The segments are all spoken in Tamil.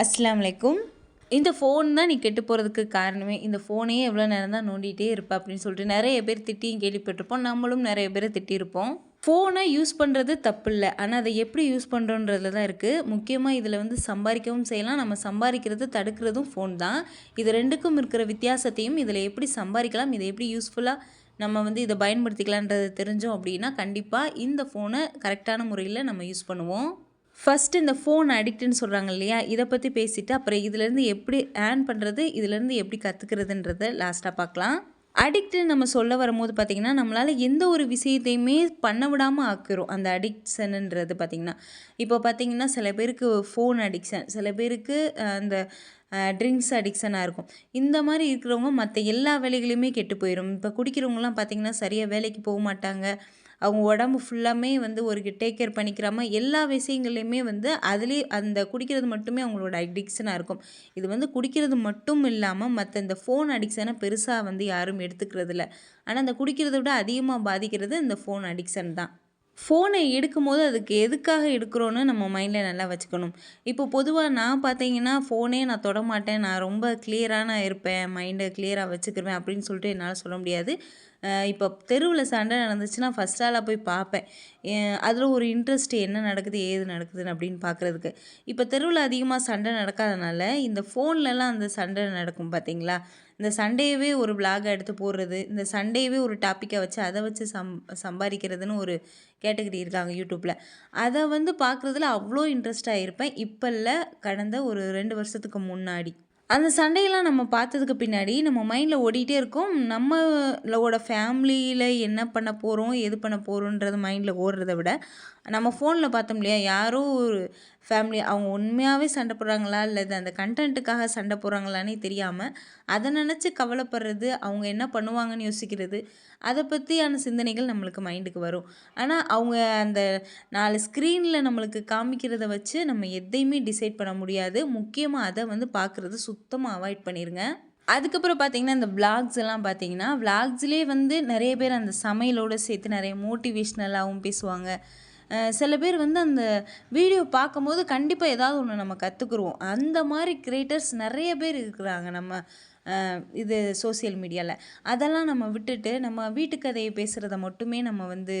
அஸ்லாம் வலைக்கும் இந்த ஃபோன் தான் நீ கெட்டு போகிறதுக்கு காரணமே. இந்த ஃபோனையே எவ்வளோ நேரம் தான் நோண்டிகிட்டே இருப்பா அப்படின்னு சொல்லிட்டு நிறைய பேர் திட்டியும் கேள்விப்பட்டிருப்போம். நம்மளும் நிறைய பேரை திட்டியிருப்போம். ஃபோனை யூஸ் பண்ணுறது தப்பு இல்லை ஆனால் அதை எப்படி யூஸ் பண்ணுறோன்றதுல தான் இருக்குது முக்கியமாக இதில் வந்து சம்பாதிக்கவும் செய்யலாம். நம்ம சம்பாதிக்கிறது தடுக்கிறதும் ஃபோன் தான். இது ரெண்டுக்கும் இருக்கிற வித்தியாசத்தையும் இதில் எப்படி சம்பாதிக்கலாம் இதை எப்படி யூஸ்ஃபுல்லாக நம்ம வந்து இதை பயன்படுத்திக்கலான்றது தெரிஞ்சோம் அப்படின்னா கண்டிப்பாக இந்த ஃபோனை கரெக்டான முறையில் நம்ம யூஸ் பண்ணுவோம். ஃபஸ்ட்டு இந்த ஃபோன் அடிக்ட்டுன்னு சொல்கிறாங்க இல்லையா? இதை பற்றி பேசிவிட்டு அப்புறம் இதுலேருந்து எப்படி ஏர்ன் பண்ணுறது இதுலேருந்து எப்படி கற்றுக்கிறதுன்றத லாஸ்ட்டாக பார்க்கலாம். அடிக்ட்டுன்னு நம்ம சொல்ல வரும்போது பார்த்திங்கன்னா நம்மளால் எந்த ஒரு விஷயத்தையுமே பண்ண விடாமல் ஆக்கிறோம். அந்த அடிக்ஷனுன்றது பார்த்திங்கன்னா இப்போ பார்த்திங்கன்னா சில பேருக்கு ஃபோன் அடிக்ஷன் சில பேருக்கு அந்த ட்ரிங்க்ஸ் அடிக்ஷனாக இருக்கும். இந்த மாதிரி இருக்கிறவங்க மற்ற எல்லா வேலைகளையுமே கெட்டு போயிடும் இப்போ குடிக்கிறவங்களாம் பார்த்திங்கன்னா சரியாக வேலைக்கு போக மாட்டாங்க. அவங்க உடம்பு ஃபுல்லாமே வந்து ஒரு டேக் கேர் பண்ணிக்கிறாம எல்லா விஷயங்கள்லையுமே வந்து அதுலேயே அந்த குடிக்கிறது மட்டுமே அவங்களோட அடிக்ஷனாக இருக்கும். இது வந்து குடிக்கிறது மட்டும் இல்லாமல் மற்ற இந்த ஃபோன் அடிக்ஷனை பெருசாக வந்து யாரும் எடுத்துக்கிறது இல்லை. ஆனால் அந்த குடிக்கிறத விட அதிகமாக பாதிக்கிறது இந்த ஃபோன் அடிக்ஷன் தான். ஃபோனை எடுக்கும்போது அதுக்கு எதுக்காக எடுக்கிறோன்னு நம்ம மைண்டில் நல்லா வச்சுக்கணும். இப்போ பொதுவாக நான் பார்த்தீங்கன்னா ஃபோனே நான் தொட மாட்டேன் நான் ரொம்ப கிளியரான இருப்பேன். மைண்டை கிளியராக வச்சுக்கிருவேன் அப்படின்னு சொல்லிட்டு என்னால் சொல்ல முடியாது. இப்போ தெருவில் சண்டை நடந்துச்சுன்னா ஃபஸ்ட் ஆளாக போய் பார்ப்பேன் அதில் ஒரு இன்ட்ரெஸ்ட் என்ன நடக்குது ஏது நடக்குதுன்னு அப்படின்னு பார்க்குறதுக்கு இப்போ தெருவில் அதிகமாக சண்டை நடக்காதனால இந்த ஃபோன்லலாம் அந்த சண்டை நடக்கும் பார்த்தீங்களா இந்த சண்டையவே ஒரு vlog எடுத்து போடுறது இந்த சண்டையவே ஒரு டாப்பிக்கை வச்சு அதை வச்சு சம் சம்பாதிக்கிறதுன்னு ஒரு கேட்டகரி இருக்காங்க யூடியூப்பில் அதை வந்து பார்க்குறதுல அவ்வளோ இன்ட்ரெஸ்டாக இருப்பேன். இப்போ இல்லை கடந்த ஒரு ரெண்டு வருஷத்துக்கு முன்னாடி. அந்த சண்டையெல்லாம் நம்ம பார்த்ததுக்கு பின்னாடி நம்ம மைண்டில் ஓடிட்டே இருக்கும். நம்மளோட ஃபேமிலியில் என்ன பண்ண போகிறோம் எது பண்ண போகிறோன்றது மைண்டில் ஓடுறத விட நம்ம ஃபோனில் பார்த்தோம் இல்லையா? யாரோ ஒரு ஃபேமிலி அவங்க உண்மையாகவே சண்டை போடுறாங்களா? இல்லை இது அந்த கண்டென்ட்டுக்காக சண்டை போடுறாங்களானே தெரியாமல் அதை நினச்சி கவலைப்படுறது அவங்க என்ன பண்ணுவாங்கன்னு யோசிக்கிறது அதை பற்றியான சிந்தனைகள் நம்மளுக்கு மைண்டுக்கு வரும். ஆனால் அவங்க அந்த நாலு ஸ்க்ரீனில் நம்மளுக்கு காமிக்கிறத வச்சு நம்ம எதையுமே டிசைட் பண்ண முடியாது. முக்கியமாக அதை வந்து பார்க்குறது சுத்தமாக அவாய்ட் பண்ணிடுங்க அதுக்கப்புறம் பார்த்தீங்கன்னா இந்த விளாக்ஸ் எல்லாம் பார்த்தீங்கன்னா விளாக்ஸ்லேயே வந்து நிறைய பேர் அந்த சமையலோடு சேர்த்து நிறைய மோட்டிவேஷ்னலாகவும் பேசுவாங்க. சில பேர் வந்து அந்த வீடியோ பார்க்கும்போது கண்டிப்பாக ஏதாவது ஒன்று நம்ம கற்றுக்குருவோம் அந்த மாதிரி கிரியேட்டர்ஸ் நிறைய பேர் இருக்கிறாங்க. நம்ம இது சோஷியல் மீடியாவில் அதெல்லாம் நம்ம விட்டுட்டு நம்ம வீட்டுக்கதையை பேசுகிறத மட்டுமே நம்ம வந்து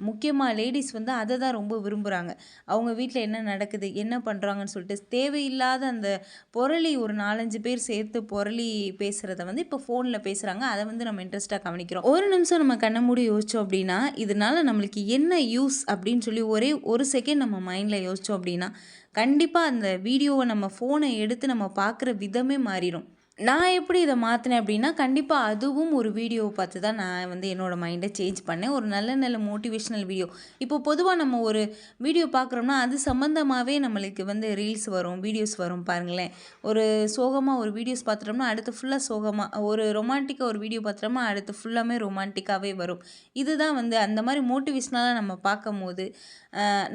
முக்கியமாக லேடிஸ் வந்து அதை தான் ரொம்ப விரும்புகிறாங்க அவங்க வீட்டில் என்ன நடக்குது என்ன பண்ணுறாங்கன்னு சொல்லிட்டு தேவையில்லாத அந்த பொரளி ஒரு நாலஞ்சு பேர் சேர்த்து புரளி பேசுகிறத வந்து இப்போ ஃபோனில் பேசுகிறாங்க அதை வந்து நம்ம இன்ட்ரெஸ்ட்டாக கவனிக்கிறோம். ஒரு நிமிஷம் நம்ம கண்ண மூடி யோசித்தோம் அப்படின்னா இதனால நம்மளுக்கு என்ன யூஸ் அப்படின்னு சொல்லி ஒரே ஒரு செகண்ட் நம்ம மைண்டில் யோசித்தோம் அப்படின்னா கண்டிப்பாக அந்த வீடியோவை நம்ம ஃபோனை எடுத்து நம்ம பார்க்குற விதமே மாறிடும் நான் எப்படி இதை மாற்றினேன் அப்படின்னா கண்டிப்பாக அதுவும் ஒரு வீடியோவை பார்த்து தான் நான் வந்து என்னோடய மைண்டை சேஞ்ச் பண்ணேன். ஒரு நல்ல நல்ல மோட்டிவேஷ்னல் வீடியோ இப்போ பொதுவாக நம்ம ஒரு வீடியோ பார்க்குறோம்னா அது சம்மந்தமாகவே நம்மளுக்கு வந்து ரீல்ஸ் வரும் வீடியோஸ் வரும் பாருங்களேன். ஒரு சோகமாக ஒரு வீடியோஸ் பார்த்துட்டோம்னா அடுத்து ஃபுல்லாக சோகமாக ஒரு ரொமான்டிக்காக ஒரு வீடியோ பார்த்துட்டோம்னா அடுத்து ஃபுல்லாமே ரொமான்டிக்காகவே வரும். இதுதான் வந்து அந்த மாதிரி மோட்டிவேஷ்னலாக நம்ம பார்க்கும் போது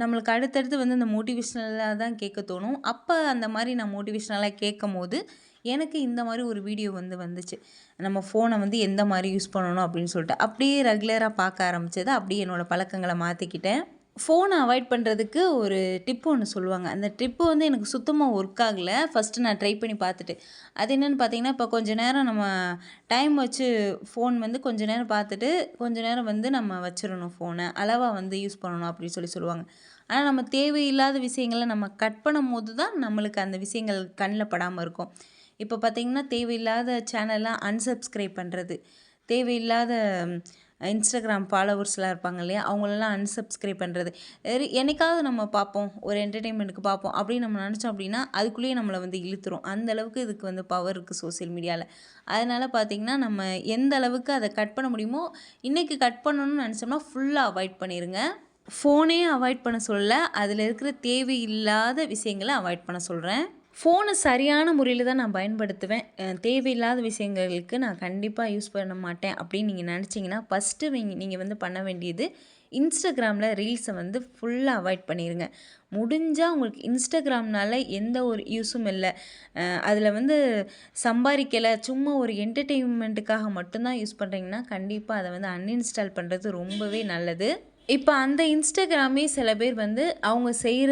நம்மளுக்கு அடுத்தடுத்து வந்து அந்த மோட்டிவேஷ்னலாக தான் கேட்க தோணும். அப்போ அந்த மாதிரி நான் மோட்டிவேஷ்னலாக கேட்கும் போது எனக்கு இந்த மாதிரி ஒரு வீடியோ வந்து வந்துச்சு. நம்ம ஃபோனை வந்து எந்த மாதிரி யூஸ் பண்ணணும் அப்படின்னு சொல்லிட்டு அப்படியே ரெகுலராக பார்க்க ஆரம்பித்தது அப்படியே என்னோடய பழக்கங்களை மாற்றிக்கிட்டேன் ஃபோனை அவாய்ட் பண்ணுறதுக்கு ஒரு டிப்பு ஒன்று சொல்லுவாங்க. அந்த டிப்பு வந்து எனக்கு சுத்தமாக ஒர்க் ஆகலை. ஃபஸ்ட்டு நான் ட்ரை பண்ணி பார்த்துட்டு. அது என்னென்னு பார்த்தீங்கன்னா இப்போ கொஞ்ச நேரம் நம்ம டைம் வச்சு ஃபோன் வந்து கொஞ்ச நேரம் பார்த்துட்டு கொஞ்ச நேரம் வந்து நம்ம வச்சிடணும் ஃபோனை அளவாக வந்து யூஸ் பண்ணணும் அப்படின்னு சொல்லி சொல்லுவாங்க. ஆனால் நம்ம தேவையில்லாத விஷயங்களை நம்ம கட் பண்ணும் போது தான் நம்மளுக்கு அந்த விஷயங்கள் கண்ணில் படாமல் இருக்கும். இப்போ பார்த்தீங்கன்னா தேவையில்லாத சேனல்லாம் அன்சப்ஸ்கிரைப் பண்ணுறது தேவையில்லாத இன்ஸ்டாகிராம் ஃபாலோவர்ஸ்லாம் இருப்பாங்க இல்லையா? அவங்களெல்லாம் அன்சப்ஸ்கிரைப் பண்ணுறது என்னைக்காவது நம்ம பார்ப்போம். ஒரு என்டர்டெயின்மெண்ட்டுக்கு பார்ப்போம். அப்படின்னு நம்ம நினச்சோம் அப்படின்னா அதுக்குள்ளேயே நம்மளை வந்து இழுத்துரும். அந்த அளவுக்கு இதுக்கு வந்து பவர் இருக்குது சோஷியல் மீடியாவில் அதனால் பார்த்திங்கன்னா நம்ம எந்த அளவுக்கு அதை கட் பண்ண முடியுமோ இன்றைக்கி கட் பண்ணணும்னு நினச்சோம்னா ஃபுல்லாக அவாய்ட் பண்ணிடுங்க ஃபோனே அவாய்ட் பண்ண சொல்ல அதில் இருக்கிற தேவையில்லாத விஷயங்களை அவாய்ட் பண்ண சொல்கிறேன் ஃபோனை சரியான முறையில் தான் நான் பயன்படுத்துவேன். தேவையில்லாத விஷயங்களுக்கு நான் கண்டிப்பாக யூஸ் பண்ண மாட்டேன் அப்படின்னு நீங்கள் நினச்சிங்கன்னா ஃபஸ்ட்டு நீங்கள் வந்து பண்ண வேண்டியது இன்ஸ்டாகிராமில் ரீல்ஸை வந்து ஃபுல்லாக அவாய்ட் பண்ணிடுங்க முடிஞ்சால் உங்களுக்கு இன்ஸ்டாகிராம்னால எந்த ஒரு யூஸும் இல்லை. அதில் வந்து சம்பாதிக்கலை சும்மா ஒரு என்டர்டெயின்மெண்ட்டுக்காக மட்டும்தான் யூஸ் பண்ணுறீங்கன்னா கண்டிப்பாக அதை வந்து அன்இன்ஸ்டால் பண்ணுறது ரொம்பவே நல்லது. இப்போ அந்த இன்ஸ்டாகிராமே சில பேர் வந்து அவங்க செய்கிற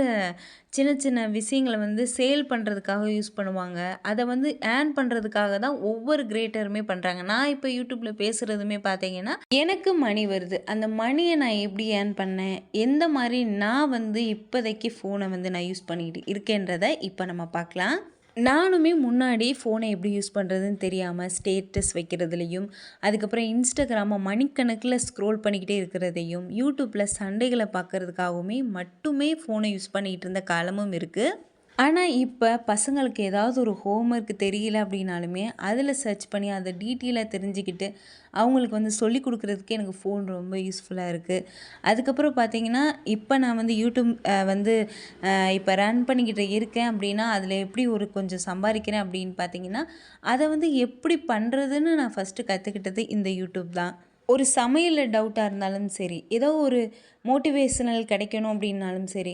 சின்ன சின்ன விஷயங்கள வந்து சேல் பண்ணுறதுக்காக யூஸ் பண்ணுவாங்க. அதை வந்து ஏர்ன் பண்ணுறதுக்காக தான் ஒவ்வொரு கிரேட்டருமே பண்ணுறாங்க நான் இப்போ யூடியூப்பில் பேசுகிறதுமே பார்த்தீங்கன்னா எனக்கு மணி வருது. அந்த மணியை நான் எப்படி ஏர்ன் பண்ணேன்? எந்த மாதிரி நான் வந்து இப்போதைக்கு ஃபோனை வந்து நான் யூஸ் பண்ணிக்கிட்டு இருக்கேன்றதை இப்போ நம்ம பார்க்கலாம். நானுமே முன்னாடி ஃபோனை எப்படி யூஸ் பண்ணுறதுன்னு தெரியாமல் ஸ்டேட்டஸ் வைக்கிறதுலையும் அதுக்கப்புறம் இன்ஸ்டாகிராமை மணிக்கணக்கில் ஸ்க்ரோல் பண்ணிக்கிட்டே இருக்கிறதையும் யூடியூப்பில் சண்டைகளை பார்க்கறதுக்காகவுமே மட்டுமே ஃபோனை யூஸ் பண்ணிக்கிட்டு இருந்த காலமும் இருக்குது ஆனால் இப்போ பசங்களுக்கு ஏதாவது ஒரு ஹோம்ஒர்க் தெரியல அப்படின்னாலுமே அதில் சர்ச் பண்ணி அதை டீட்டெயிலாக தெரிஞ்சுக்கிட்டு அவங்களுக்கு வந்து சொல்லிக் கொடுக்குறதுக்கே எனக்கு ஃபோன் ரொம்ப யூஸ்ஃபுல்லாக இருக்குது அதுக்கப்புறம் பார்த்தீங்கன்னா இப்போ நான் வந்து யூடியூப் வந்து இப்போ ரன் பண்ணிக்கிட்டு இருக்கேன் அப்படின்னா அதில் எப்படி ஒரு கொஞ்சம் சம்பாதிக்கிறேன் அப்படின்னு பார்த்தீங்கன்னா அதை வந்து எப்படி பண்ணுறதுன்னு நான் ஃபஸ்ட்டு கற்றுக்கிட்டது இந்த யூடியூப் தான். ஒரு சமையலில் டவுட்டாக இருந்தாலும் சரி ஏதோ ஒரு மோட்டிவேஷனல் கிடைக்கணும் அப்படின்னாலும் சரி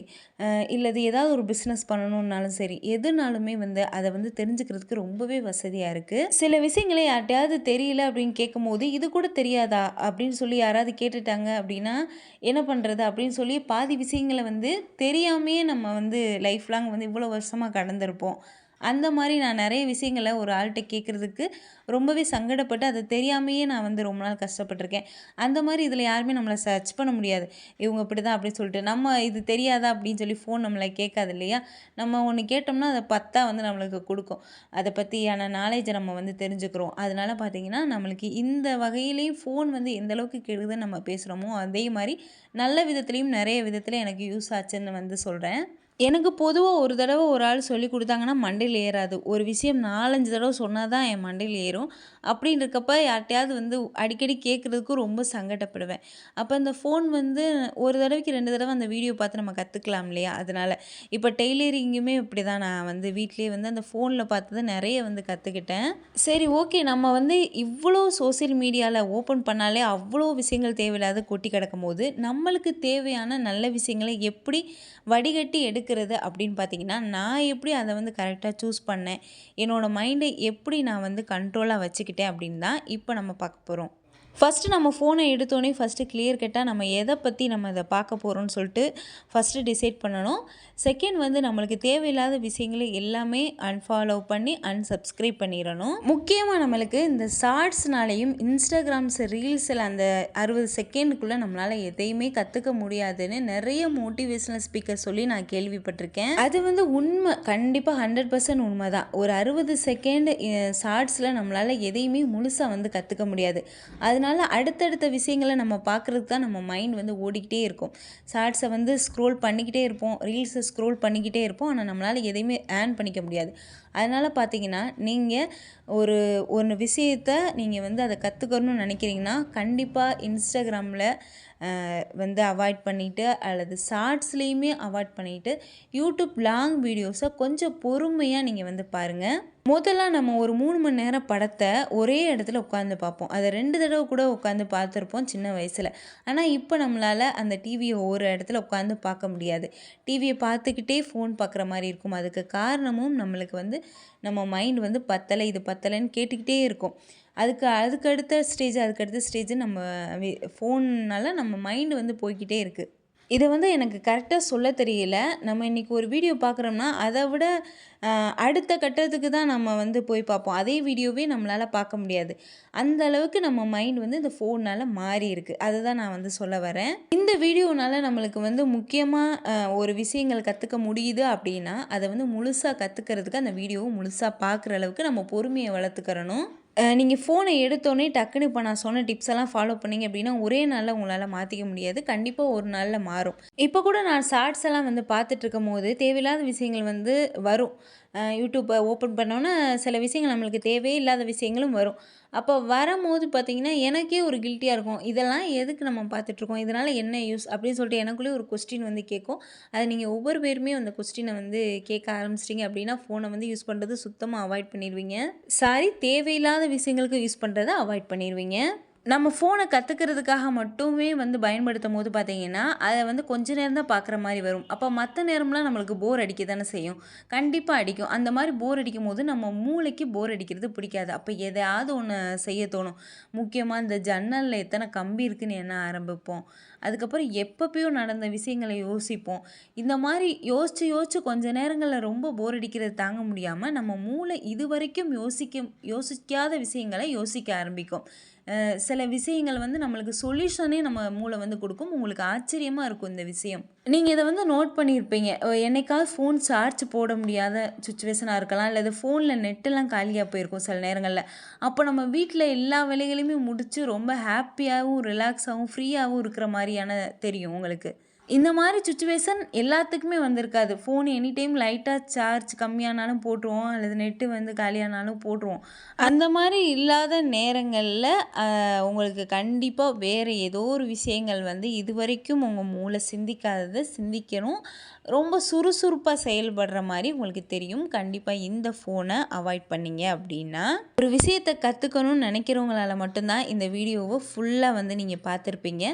இல்லது ஏதாவது ஒரு பிஸ்னஸ் பண்ணணுன்னாலும் சரி எதுனாலுமே வந்து அதை வந்து தெரிஞ்சுக்கிறதுக்கு ரொம்பவே வசதியாக இருக்குது சில விஷயங்களை யார்கிட்டயாவது தெரியல அப்படின்னு கேட்கும்போது இது கூட தெரியாதா அப்படின்னு சொல்லி யாராவது கேட்டுட்டாங்க அப்படின்னா என்ன பண்ணுறது அப்படின்னு சொல்லி பாதி விஷயங்களை வந்து தெரியாமையே நம்ம வந்து லைஃப் லாங் வந்து இவ்வளோ வருஷமாக கடந்திருப்போம். அந்த மாதிரி நான் நிறைய விஷயங்களை ஒரு ஆள்கிட்ட கேட்குறதுக்கு ரொம்பவே சங்கடப்பட்டு அதை தெரியாமையே நான் வந்து ரொம்ப நாள் கஷ்டப்பட்டிருக்கேன். அந்த மாதிரி இதில் யாருமே நம்மளை சர்ச் பண்ண முடியாது. இவங்க இப்படி தான் அப்படின்னு சொல்லிட்டு நம்ம இது தெரியாதா அப்படின்னு சொல்லி ஃபோன் நம்மளை கேட்காது இல்லையா? நம்ம ஒன்று கேட்டோம்னா அதை பத்தா வந்து நம்மளுக்கு கொடுக்கும். அதை பற்றியான நாலேஜை நம்ம வந்து தெரிஞ்சுக்கிறோம். அதனால பார்த்தீங்கன்னா நம்மளுக்கு இந்த வகையிலையும் ஃபோன் வந்து எந்த அளவுக்கு கெடுதுன்னு நம்ம பேசுகிறோமோ அதே மாதிரி நல்ல விதத்துலேயும் நிறைய விதத்தில் எனக்கு யூஸ் ஆச்சுன்னு வந்து சொல்கிறேன் எனக்கு பொதுவாக ஒரு தடவை ஒரு ஆள் சொல்லி கொடுத்தாங்கன்னா மண்டையில் ஏறாது. ஒரு விஷயம் நாலஞ்சு தடவை சொன்னால் தான் என் மண்டையில் ஏறும். அப்படின்னு இருக்கப்ப யார்கிட்டயாவது வந்து அடிக்கடி கேட்குறதுக்கு ரொம்ப சங்கடப்படுவேன். அப்போ அந்த ஃபோன் வந்து ஒரு தடவைக்கு ரெண்டு தடவை அந்த வீடியோ பார்த்து நம்ம கற்றுக்கலாம் இல்லையா? அதனால் இப்போ டெய்லரிங்குமே இப்படி தான் நான் வந்து வீட்லேயே வந்து அந்த ஃபோனில் பார்த்து தான் நிறைய வந்து கற்றுக்கிட்டேன் சரி ஓகே. நம்ம வந்து இவ்வளோ சோஷியல் மீடியாவில் ஓப்பன் பண்ணாலே அவ்வளோ விஷயங்கள் தேவையில்லாத கொட்டி கிடக்கும் போது நம்மளுக்கு தேவையான நல்ல விஷயங்களை எப்படி வடிகட்டி எடுக்கிறது அப்படின்னு பார்த்தீங்கன்னா நான் எப்படி அதை வந்து கரெக்டாக சூஸ் பண்ணேன்? என்னோடய மைண்டை எப்படி நான் வந்து கண்ட்ரோலாக வச்சுக்கிட்டேன் அப்படின்னு தான் இப்போ நம்ம பார்க்க போகிறோம் ஃபஸ்ட்டு நம்ம ஃபோனை எடுத்தோடனே ஃபஸ்ட்டு கிளியர் கட்டாக நம்ம எதை பற்றி நம்ம இதை பார்க்க போகிறோம்னு சொல்லிட்டு ஃபஸ்ட்டு டிசைட் பண்ணணும். செகண்ட் வந்து நம்மளுக்கு தேவையில்லாத விஷயங்களை எல்லாமே அன்ஃபாலோ பண்ணி அன்சப்ஸ்கிரைப் பண்ணிடணும். முக்கியமாக நம்மளுக்கு இந்த ஷார்ட்ஸ்னாலையும் இன்ஸ்டாகிராம்ஸ் ரீல்ஸில் அந்த அறுபது செகண்டுக்குள்ளே நம்மளால் எதையுமே கற்றுக்க முடியாதுன்னு நிறைய மோட்டிவேஷனல் ஸ்பீக்கர் சொல்லி நான் கேள்விப்பட்டிருக்கேன். அது வந்து உண்மை கண்டிப்பாக ஹண்ட்ரட் பர்சன்ட் உண்மை தான் ஒரு அறுபது செகண்ட் ஷார்ட்ஸில் நம்மளால் எதையுமே முழுசாக வந்து கற்றுக்க முடியாது. அதனால் அடுத்தடுத்த விஷயங்களை நம்ம பார்க்குறதுக்கு தான் நம்ம மைண்ட் வந்து ஓடிக்கிட்டே இருக்கும். ஷார்ட்ஸை வந்து ஸ்க்ரோல் பண்ணிக்கிட்டே இருப்போம். ரீல்ஸை ஸ்க்ரோல் பண்ணிக்கிட்டே இருப்போம். ஆனால் நம்மளால் எதையுமே ஏர்ன் பண்ணிக்க முடியாது. அதனால் பார்த்தீங்கன்னா நீங்கள் ஒரு ஒரு விஷயத்த நீங்கள் வந்து அதை கற்றுக்கணும்னு நினைக்கிறீங்கன்னா கண்டிப்பாக இன்ஸ்டாகிராமில் வந்து அவாய்ட் பண்ணிவிட்டு அல்லது ஷார்ட்ஸ்லேயுமே அவாய்ட் பண்ணிவிட்டு யூடியூப் லாங் வீடியோஸை கொஞ்சம் பொறுமையாக நீங்கள் வந்து பாருங்கள் முதல்ல நம்ம ஒரு மூணு மணி நேரம் படத்தை ஒரே இடத்துல உட்காந்து பார்ப்போம் அதை ரெண்டு தடவை கூட உட்காந்து பார்த்துருப்போம் சின்ன வயசில். ஆனால் இப்போ நம்மளால் அந்த டிவியை ஒரு இடத்துல உட்காந்து பார்க்க முடியாது. டிவியை பார்த்துக்கிட்டே ஃபோன் பார்க்குற மாதிரி இருக்கும். அதுக்கு காரணமும் நம்மளுக்கு வந்து நம்ம மைண்ட் வந்து பத்தலை இது பத்தலைன்னு கேட்டுக்கிட்டே இருக்கும். அதுக்கு அதுக்கு அடுத்த ஸ்டேஜ் அதுக்கடுத்த ஸ்டேஜ் நம்ம ஃபோன்னால் நம்ம மைண்டு வந்து போய்க்கிட்டே இருக்குது இதை வந்து எனக்கு கரெக்டாக சொல்ல தெரியல. நம்ம இன்றைக்கி ஒரு வீடியோ பார்க்குறோம்னா அதை விட அடுத்த கட்டத்துக்கு தான் நம்ம வந்து போய் பார்ப்போம். அதே வீடியோவே நம்மளால் பார்க்க முடியாது. அந்த அளவுக்கு நம்ம மைண்ட் வந்து இந்த ஃபோனால் மாறி இருக்குது அதை தான் நான் வந்து சொல்ல வரேன். இந்த வீடியோனால் நம்மளுக்கு வந்து முக்கியமாக ஒரு விஷயங்கள் கற்றுக்க முடியுது அப்படின்னா அதை வந்து முழுசாக கற்றுக்கிறதுக்கு அந்த வீடியோவை முழுசாக பார்க்குற அளவுக்கு நம்ம பொறுமையை வளர்த்துக்கிறணும். நீங்கள் ஃபோனை எடுத்தோடனே டக்குன்னு இப்போ நான் சொன்ன டிப்ஸ் எல்லாம் ஃபாலோ பண்ணீங்க அப்படின்னா ஒரே நாளில் உங்களால் மாற்றிக்க முடியாது. கண்டிப்பாக ஒரு நாளில் மாறும். இப்போ கூட நான் ஷார்ட்ஸ் எல்லாம் வந்து பார்த்துட்டு இருக்கும் போது தேவையில்லாத விஷயங்கள் வந்து வரும். யூடியூப்பை ஓப்பன் பண்ணோன்னா சில விஷயங்கள் நம்மளுக்கு தேவையே இல்லாத விஷயங்களும் வரும். அப்போ வரும்போது பார்த்திங்கன்னா எனக்கே ஒரு கில்ட்டியாக இருக்கும். இதெல்லாம் எதுக்கு நம்ம பார்த்துட்ருக்கோம் இதனால் என்ன யூஸ் அப்படின்னு சொல்லிட்டு எனக்குள்ளேயே ஒரு கொஸ்டின் வந்து கேட்கும். அதை நீங்கள் ஒவ்வொரு பேருமே அந்த கொஸ்டினை வந்து கேட்க ஆரம்பிச்சிட்டிங்க அப்படின்னா ஃபோனை வந்து யூஸ் பண்ணுறது சுத்தமாக அவாய்ட் பண்ணிடுவீங்க. சாரி தேவையில்லாத விஷயங்களுக்கு யூஸ் பண்ணுறதை அவாய்ட் பண்ணிடுவீங்க. நம்ம ஃபோனை கற்றுக்கிறதுக்காக மட்டுமே வந்து பயன்படுத்தும் போது பார்த்தீங்கன்னா அதை வந்து கொஞ்ச நேரம் தான் பார்க்குற மாதிரி வரும். அப்போ மற்ற நேரம்லாம் நம்மளுக்கு போர் அடிக்க தானே செய்யும். கண்டிப்பாக அடிக்கும். அந்த மாதிரி போர் அடிக்கும் போது நம்ம மூளைக்கு போர் அடிக்கிறது பிடிக்காது. அப்போ எதையாவது ஒன்று செய்ய தோணும். முக்கியமாக இந்த ஜன்னலில் எத்தனை கம்பி இருக்குன்னு என்ன ஆரம்பிப்போம். அதுக்கப்புறம் எப்பப்பயோ நடந்த விஷயங்களை யோசிப்போம். இந்த மாதிரி யோசித்து யோசித்து கொஞ்ச நேரங்களில் ரொம்ப போர் அடிக்கிறது தாங்க முடியாமல் நம்ம மூளை இதுவரைக்கும் யோசிக்க யோசிக்காத விஷயங்களை யோசிக்க ஆரம்பிக்கும். சில விஷயங்கள் வந்து நம்மளுக்கு சொல்யூஷனே நம்ம மூளை வந்து கொடுக்கும். உங்களுக்கு ஆச்சரியமாக இருக்கும் இந்த விஷயம். நீங்கள் இதை வந்து நோட் பண்ணியிருப்பீங்க. என்னைக்காவது ஃபோன் சார்ஜ் போட முடியாத சுச்சுவேஷனாக இருக்கலாம். இல்லை ஃபோனில் நெட்டெல்லாம் காலியாக போயிருக்கும் சில நேரங்களில். அப்போ நம்ம வீட்டில் எல்லா வேலைகளையுமே முடித்து ரொம்ப ஹாப்பியாகவும் ரிலாக்ஸாகவும் ஃப்ரீயாகவும் இருக்கிற மாதிரியான தெரியும் உங்களுக்கு. இந்த மாதிரி சுச்சுவேஷன் எல்லாத்துக்குமே வந்திருக்காது. ஃபோன் எனி டைம் லைட்டாக சார்ஜ் கம்மியானாலும் போட்டுருவோம். அல்லது நெட்டு வந்து காலியானாலும் போட்டுருவோம். அந்த மாதிரி இல்லாத நேரங்களில் உங்களுக்கு கண்டிப்பாக வேறு ஏதோ ஒரு விஷயங்கள் வந்து இது வரைக்கும் உங்கள் மூளை சிந்திக்காததை சிந்திக்கணும். ரொம்ப சுறுசுறுப்பாக செயல்படுற மாதிரி உங்களுக்கு தெரியும். கண்டிப்பாக இந்த ஃபோனை அவாய்ட் பண்ணீங்க அப்படின்னா ஒரு விஷயத்தை கற்றுக்கணும்னு நினைக்கிறவங்களால மட்டும்தான் இந்த வீடியோவை ஃபுல்லாக வந்து நீங்கள் பார்த்துருப்பீங்க.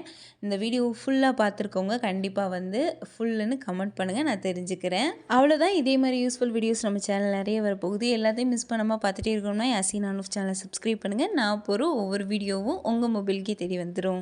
இந்த வீடியோவை ஃபுல்லாக பார்த்துருக்கவங்க கண்டிப்பாக வந்து ஃபுல்லுன்னு கமெண்ட் பண்ணுங்கள் நான் தெரிஞ்சுக்கிறேன். அவ்வளோதான் இதே மாதிரி யூஸ்ஃபுல் வீடியோஸ் நம்ம சேனல் நிறைய வரப்போகுது எல்லாத்தையும் மிஸ் பண்ணாமல் பார்த்துட்டே இருக்கணும்னா யாசின் அனுஃப் சேனலை சப்ஸ்கிரைப் பண்ணுங்கள் நான் போகிற ஒவ்வொரு வீடியோவும் உங்கள் மொபைலுக்கே தேடி வந்துடும்